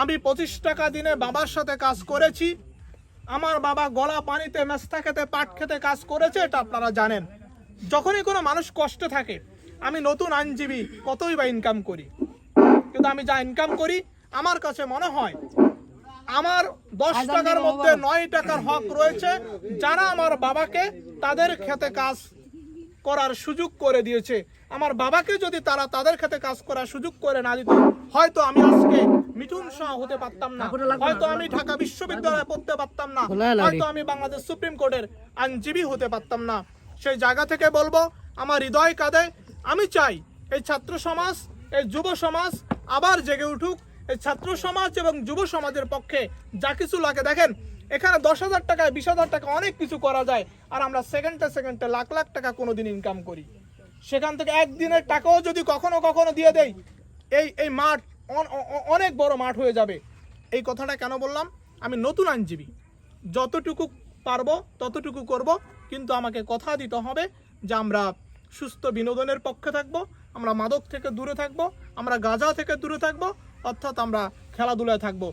আমি পঁচিশ টাকা দিনে বাবার সাথে কাজ করেছি। আমার বাবা গলা পানিতে মেস্তা খেতে পাট খেতে কাজ করেছে এটা আপনারা জানেন। যখনই কোনো মানুষ কষ্টে থাকে আমি নতুন আইনজীবী কতই বা ইনকাম করি। কিন্তু আমি যা ইনকাম করি আমার কাছে মনে হয় আমার দশ টাকার মধ্যে নয় টাকার হক রয়েছে যারা আমার বাবাকে তাদের খেতে কাজ করার সুযোগ করে দিয়েছে। আমার বাবাকে যদি তারা তাদের খেতে কাজ করার সুযোগ করে না দিত হয়তো আমি আজকে মিঠুন শাহ হতে পারতাম না। হয়তো আমি ঢাকা বিশ্ববিদ্যালয়ে পড়তে পারতাম না। হয়তো আমি বাংলাদেশ সুপ্রিম কোর্টের আইনজীবী হতে পারতাম না। সেই জায়গা থেকে বলব আমার হৃদয় কাঁদে। আমি চাই এই ছাত্র সমাজ এই যুব সমাজ আবার জেগে উঠুক। এই ছাত্র সমাজ এবং যুব সমাজের পক্ষে যা কিছু লাগে। দেখেন এখানে দশ হাজার টাকায় বিশ হাজার টাকা অনেক কিছু করা যায়। আর আমরা সেকেন্ডে সেকেন্ডে লাখ লাখ টাকা কোনোদিন ইনকাম করি। সেখান থেকে একদিনের টাকাও যদি কখনো কখনো দিয়ে দেই এই এই মাঠ অনেক বড় মাঠ হয়ে যাবে। এই কথাটা কেন বললাম? আমি নতুন আইনজীবী। যতটুকু পারব, ততটুকু করব। কিন্তু আমাকে কথা দিতে হবে যে আমরা সুস্থ বিনোদনের পক্ষে থাকব, আমরা মাদক থেকে দূরে থাকব, আমরা গাঁজা থেকে দূরে থাকব, অর্থাৎ আমরা খেলাধুলায় থাকব।